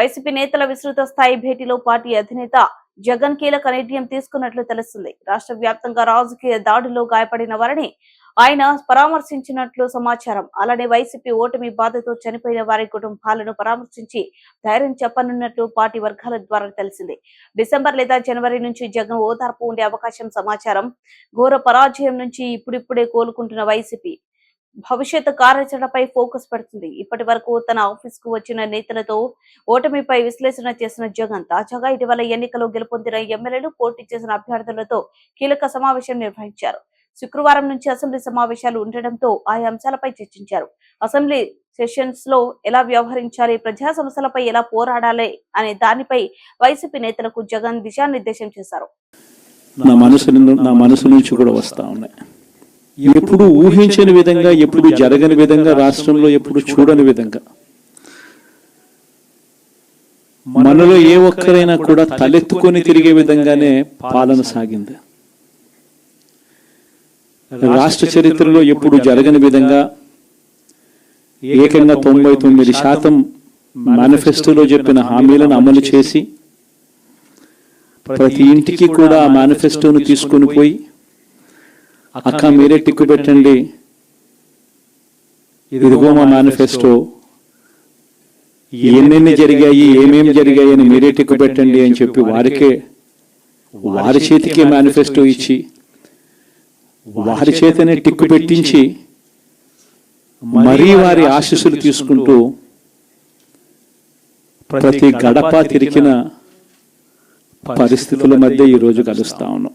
YCP నేతల విస్తృత స్థాయి భేటీలో పార్టీ అధినేత జగన్ కీలక నిర్ణయం తీసుకున్నట్లు తెలుస్తుంది. రాష్ట్ర వ్యాప్తంగా రాజకీయ దాడిలో గాయపడిన వారిని ఆయన పరామర్శించినట్లు సమాచారం. అలానే వైసీపీ ఓటమి బాధతో చనిపోయిన వారి కుటుంబాలను పరామర్శించి ధైర్యం చెప్పనున్నట్లు పార్టీ వర్గాల ద్వారా తెలిసింది. డిసెంబర్ లేదా జనవరి నుంచి జగన్ ఓదార్పు ఉండే అవకాశం సమాచారం. ఘోర పరాజయం నుంచి ఇప్పుడిప్పుడే కోలుకుంటున్న వైసీపీ భవిష్యత్ కార్యాచరణపై ఫోకస్ పెడుతుంది. ఇప్పటి వరకు తన ఆఫీస్కు వచ్చిన నేతలతో ఓటమిపై విశ్లేషణ చేసిన జగన్ తాజాగా ఇటీవల ఎన్నికలో గెలుపొందిన ఎమ్మెల్యేలు పోటీ చేసిన అభ్యర్థులతో కీలక సమావేశం నిర్వహించారు. శుక్రవారం నుంచి అసెంబ్లీ సమావేశాలు ఉండటంతో ఆయా అంశాలపై చర్చించారు. అసెంబ్లీ సెషన్స్లో ఎలా వ్యవహరించాలి ప్రజా సమస్యలపై ఎలా పోరాడాలి అనే దానిపై వైసీపీ నేతలకు జగన్ దిశానిర్దేశం చేశారు. నా మనసు నా మనసు నుంచి కూడా వస్తా ఉన్నాయి. ఎప్పుడు ఊహించని విధంగా ఎప్పుడు జరగని విధంగా రాష్ట్రంలో ఎప్పుడు చూడని విధంగా. మనలో ఏ ఒక్కరైనా కూడా తలెత్తుకొని తిరిగే విధంగానే పాలన సాగింది. రాష్ట్ర చరిత్రలో ఎప్పుడు జరగని విధంగా ఏకంగా తొంభై తొమ్మిది శాతం మేనిఫెస్టోలో చెప్పిన హామీలను అమలు చేసి ప్రతి ఇంటికి కూడా ఆ మేనిఫెస్టోను తీసుకొని పోయి అక్క మీరే టిక్కు పెట్టండి. ఇదిగో మా మేనిఫెస్టో ఎన్నెన్ని జరిగాయి ఏమేమి జరిగాయి అని మీరే టిక్కు పెట్టండి అని చెప్పి వారికే వారి చేతికే మేనిఫెస్టో ఇచ్చి వారి చేతనే టిక్కు పెట్టించి మరీ వారి ఆశీస్సులు తీసుకుంటూ ప్రతి గడప తిరిగిన పరిస్థితుల మధ్య ఈ రోజు కలుస్తా ఉన్నాం.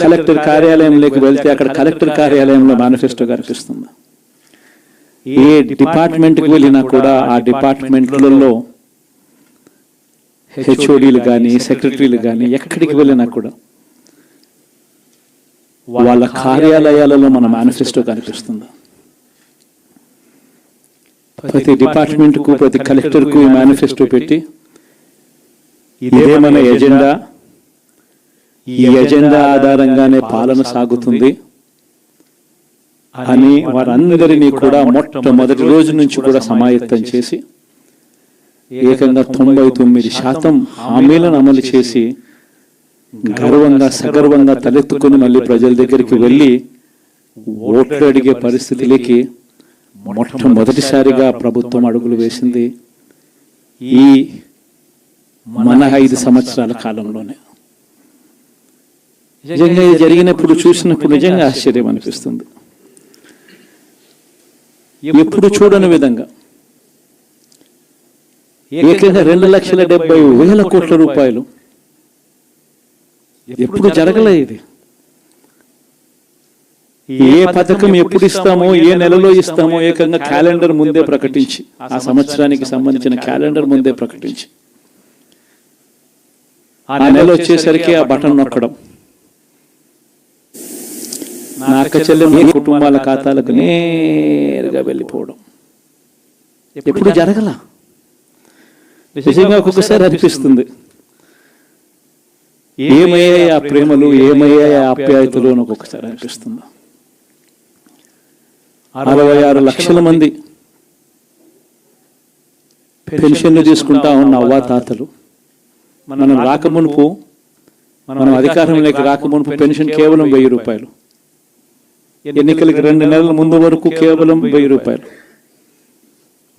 కలెక్టర్ కార్యాలయంలోకి వెళ్తే అక్కడ కలెక్టర్ కార్యాలయంలో మేనిఫెస్టో కనిపిస్తుంది. ఏ డిపార్ట్మెంట్కి వెళ్ళినా కూడా ఆ డిపార్ట్మెంట్లలో హెచ్ఓడీలు కానీ సెక్రటరీలు కానీ ఎక్కడికి వెళ్ళినా కూడా వాళ్ళ కార్యాలయాలలో మన మేనిఫెస్టో కనిపిస్తుంది. ప్రతి డిపార్ట్మెంట్కు ప్రతి కలెక్టర్కు ఈ మేనిఫెస్టో పెట్టి ఇదే మన ఎజెండా? ఈ ఎజెండా ఆధారంగానే పాలన సాగుతుంది. అని వారందరినీ కూడా మొట్టమొదటి రోజు నుంచి కూడా సమాయత్తం చేసి ఏకంగా తొంభై తొమ్మిది శాతం హామీలను అమలు చేసి గర్వంగా సగర్వంగా తలెత్తుకుని మళ్ళీ ప్రజల దగ్గరికి వెళ్ళి ఓట్లు అడిగే పరిస్థితిలోకి మొట్టమొదటిసారిగా ప్రభుత్వం అడుగులు వేసింది ఈ మన ఐదు సంవత్సరాల కాలంలోనే. నిజంగా ఇది జరిగినప్పుడు చూసినప్పుడు నిజంగా ఆశ్చర్యం అనిపిస్తుంది. ఎప్పుడు చూడని విధంగా. ఏకంగా రెండు లక్షల డెబ్బై వేల కోట్ల రూపాయలు. ఎప్పుడు జరగలే ఇది. ఏ పథకం ఎప్పుడు ఇస్తామో ఏ నెలలో ఇస్తామో ఏకంగా క్యాలెండర్ ముందే ప్రకటించి ఆ సంవత్సరానికి సంబంధించిన క్యాలెండర్ ముందే ప్రకటించి. ఆ నెల వచ్చేసరికి ఆ బటన్ నొక్కడం. నా అక్క చెల్లెమ్మ కుటుంబాల ఖాతాలకు నేరుగా వెళ్ళిపోవడం. ఎప్పుడు జరగల? నిజంగా ఒక్కొక్కసారి అనిపిస్తుంది. ఏమయ్యాయి ఆ ప్రేమలు ఏమయ్యాయి ఆ ఆప్యాయతలు అని ఒక్కొక్కసారి అనిపిస్తుంది. అరవై ఆరు లక్షల మంది పెన్షన్లు తీసుకుంటా ఉన్న అవ్వా తాతలు. మనం రాకమునుపు మనం అధికారంలోకి రాకమునుపు పెన్షన్ కేవలం వెయ్యి రూపాయలు. ఎన్నికలకి రెండు నెలల ముందు వరకు కేవలం వెయ్యి రూపాయలు